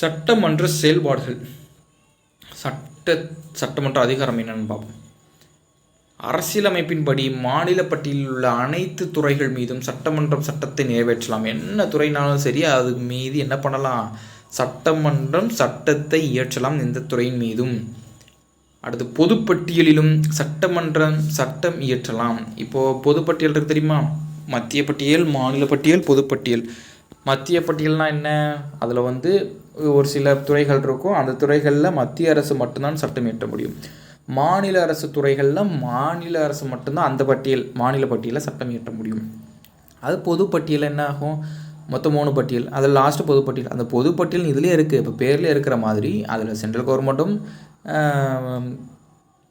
சட்டமன்ற செயல்பாடுகள். சட்ட சட்டமன்ற அதிகாரம் என்னன்னு பார்ப்போம். அரசியலமைப்பின்படி மாநில பட்டியலில் உள்ள அனைத்து துறைகள் மீதும் சட்டமன்றம் சட்டத்தை நிறைவேற்றலாம். என்ன துறைனாலும் சரி அது மீது என்ன பண்ணலாம்? சட்டமன்றம் சட்டத்தை இயற்றலாம் எந்த துறையின் மீதும். அடுத்து பொதுப்பட்டியலிலும் சட்டமன்றம் சட்டம் இயற்றலாம். இப்போது பொதுப்பட்டியல் இருக்குது தெரியுமா? மத்திய பட்டியல் மாநில பட்டியல் பொதுப்பட்டியல். மத்திய பட்டியல்னால் என்ன? அதில் வந்து ஒரு சில துறைகள் இருக்கும். அந்த துறைகளில் மத்திய அரசு மட்டும்தான் சட்டம் இயற்ற முடியும். மாநில அரசு துறைகளில் மாநில அரசு மட்டும்தான் அந்த பட்டியல் மாநில பட்டியலில் சட்டம் இயற்ற முடியும். அது பொதுப்பட்டியல் என்ன ஆகும்? மொத்தம் மூணு பட்டியல். அதில் லாஸ்ட்டு பொதுப்பட்டியல் அந்த பொதுப்பட்டியல் இதுலேயே இருக்குது இப்போ பேரில் இருக்கிற மாதிரி அதில் சென்ட்ரல் கவர்மெண்ட்டும்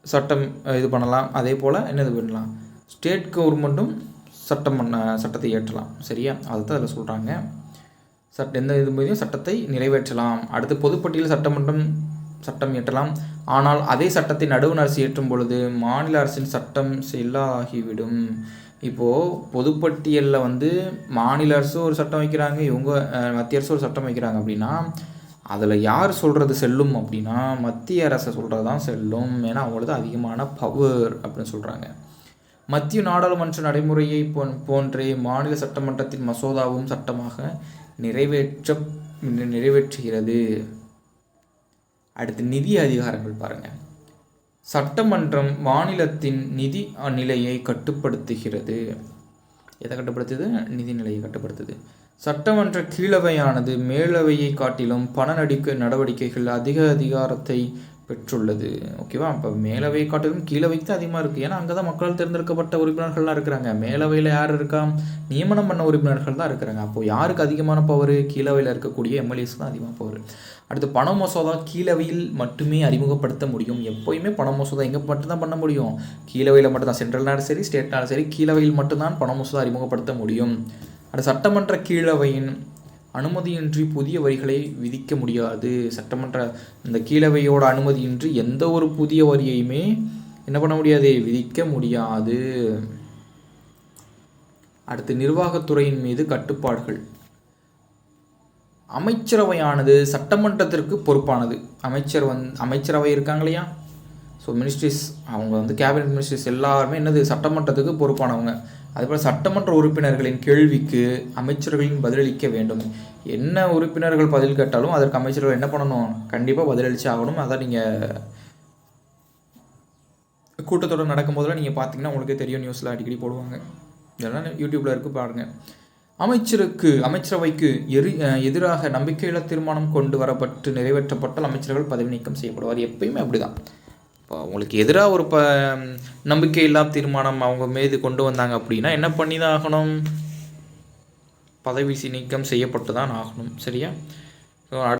சட்டம் இது பண்ணலாம். அதே போல் என்னது பண்ணலாம்? ஸ்டேட் கவர்மெண்ட்டும் சட்டம் பண்ண சட்டத்தை இயற்றலாம். சரியா? அதை தான் அதில் சொல்கிறாங்க சட்ட எந்த இது மீதும் சட்டத்தை நிறைவேற்றலாம். அடுத்து பொதுப்பட்டியல் சட்டமன்றம் சட்டம் இயற்றலாம். ஆனால் அதே சட்டத்தை நடுவண் அரசு இயற்றும் பொழுது மாநில அரசின் சட்டம் செல்லாகிவிடும் இப்போது பொதுப்பட்டியலில் வந்து மாநில அரசு ஒரு சட்டம் வைக்கிறாங்க இவங்க மத்திய அரசு ஒரு சட்டம் வைக்கிறாங்க அப்படின்னா அதில் யார் சொல்கிறது செல்லும் அப்படின்னா மத்திய அரசு சொல்கிறது தான் செல்லும். ஏன்னா அவங்களது அதிகமான பவர் அப்படின்னு சொல்கிறாங்க மத்திய நாடாளுமன்ற நடைமுறையை போன் போன்றே மாநில சட்டமன்றத்தின் மசோதாவும் சட்டமாக நிறைவேற்ற நிறைவேற்றுகிறது. அடுத்து நிதி அதிகாரங்கள் பாருங்கள் சட்டமன்றம் மாநிலத்தின் நிதி நிலையை கட்டுப்படுத்துகிறது. எதை கட்டுப்படுத்துது? நிதி நிலையை கட்டுப்படுத்துது. சட்டமன்ற கீழவையானது மேலவையை காட்டிலும் பண நடிக்க நடவடிக்கைகள் அதிக அதிகாரத்தை பெற்றுள்ளது. ஓகேவா அப்போ மேலவை காட்டிலும் கீழே தான் அதிகமாக இருக்குது ஏன்னா அங்கே தான் மக்களால் தேர்ந்தெடுக்கப்பட்ட உறுப்பினர்கள்லாம் இருக்கிறாங்க. மேலவையில் யார் இருக்கா நியமனம் பண்ண உறுப்பினர்கள் தான் இருக்கிறாங்க. அப்போது யாருக்கு அதிகமான பவர் கீழவையில் இருக்கக்கூடிய எம்எல்ஏஸ் தான் அதிகமாக பவர் அடுத்து பண மசோதா கீழவையில் மட்டுமே அறிமுகப்படுத்த முடியும். எப்போயுமே பண மசோதா எங்கே மட்டும்தான் பண்ண முடியும்? கீழவையில் மட்டும்தான். சென்ட்ரல்னாலும் சரி ஸ்டேட்னாலும் சரி கீழவையில் மட்டும்தான் பண மசோதா அறிமுகப்படுத்த முடியும். அடுத்து சட்டமன்ற கீழவையின் அனுமதியின்றி புதிய வரிகளை விதிக்க முடியாது. சட்டமன்ற இந்த கீழவையோட அனுமதியின்றி எந்த ஒரு புதிய வரியையுமே என்ன பண்ண முடியாது? விதிக்க முடியாது. அடுத்து நிர்வாகத்துறையின் மீது கட்டுப்பாடுகள். அமைச்சரவையானது சட்டமன்றத்திற்கு பொறுப்பானது. அமைச்சர் வந் அமைச்சரவை இருக்காங்க இல்லையா? ஸோ மினிஸ்ட்ரிஸ் அவங்க வந்து கேபினட் மினிஸ்ட்ரிஸ் எல்லாருமே என்னது? சட்டமன்றத்துக்கு பொறுப்பானவங்க. அதுபோல் சட்டமன்ற உறுப்பினர்களின் கேள்விக்கு அமைச்சர்களின் பதிலளிக்க வேண்டும். என்ன உறுப்பினர்கள் பதில் கேட்டாலும் அதற்கு அமைச்சர்கள் என்ன பண்ணணும்? கண்டிப்பாக பதிலளிச்சு ஆகணும். அதான் நீங்கள் கூட்டத்தொடர் நடக்கும்போதெல்லாம் நீங்கள் பார்த்தீங்கன்னா உங்களுக்கே தெரியும். நியூஸில் அடிக்கடி போடுவாங்க. இதெல்லாம் யூடியூப்பில் இருக்குது பாருங்கள் அமைச்சருக்கு அமைச்சரவைக்கு எரி எதிராக நம்பிக்கையில்லா தீர்மானம் கொண்டு வரப்பட்டு நிறைவேற்றப்பட்டால் அமைச்சர்கள் பதவி நீக்கம் செய்யப்படுவார் எப்பயுமே அப்படிதான். இப்போ அவங்களுக்கு எதிராக ஒரு ப நம்பிக்கையில்லா தீர்மானம் அவங்க மீது கொண்டு வந்தாங்க அப்படின்னா என்ன பண்ணி தான் ஆகணும்? பதவி நீக்கம் செய்யப்பட்டு தான் ஆகணும் சரியா? ஸோ